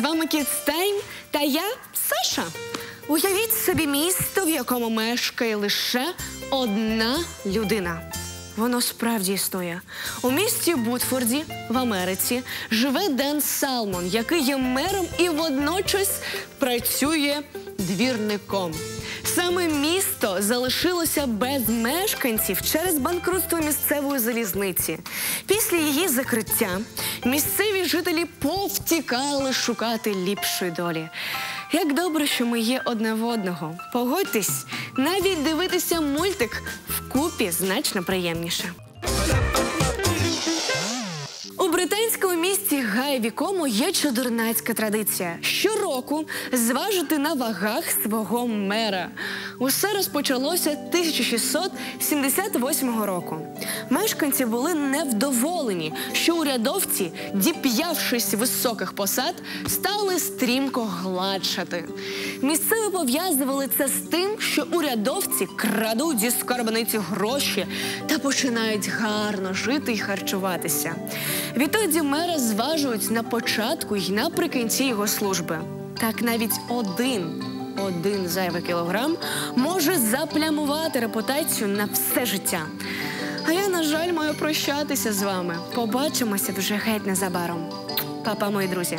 вами Кідстейн та я Саша. Уявіть собі місто, в якому мешкає лише одна людина. Воно справді існує. У місті Бутфорді в Америці живе Ден Салмон, який є мером і водночас працює двірником. Саме місто залишилося без мешканців через банкрутство місцевої залізниці. Після її закриття місцеві жителі повтікали шукати ліпшої долі. Як добре, що ми є одне в одного. Погодьтесь, навіть дивитися мультик вкупі значно приємніше. У британському місті Гайвікому є чудернацька традиція щороку зважити на вагах свого мера. Усе розпочалося 1678 року. Мешканці були невдоволені, що урядовці, діп'явшись високих посад, стали стрімко гладшати. Місцеві пов'язували це з тим, що урядовці крадуть зі скарбниці гроші та починають гарно жити і харчуватися. Відтоді мера зважують на початку і наприкінці його служби. Так навіть один, один зайвий кілограм може заплямувати репутацію на все життя. А я, на жаль, маю прощатися з вами. Побачимося вже геть незабаром. Папа, мої друзі.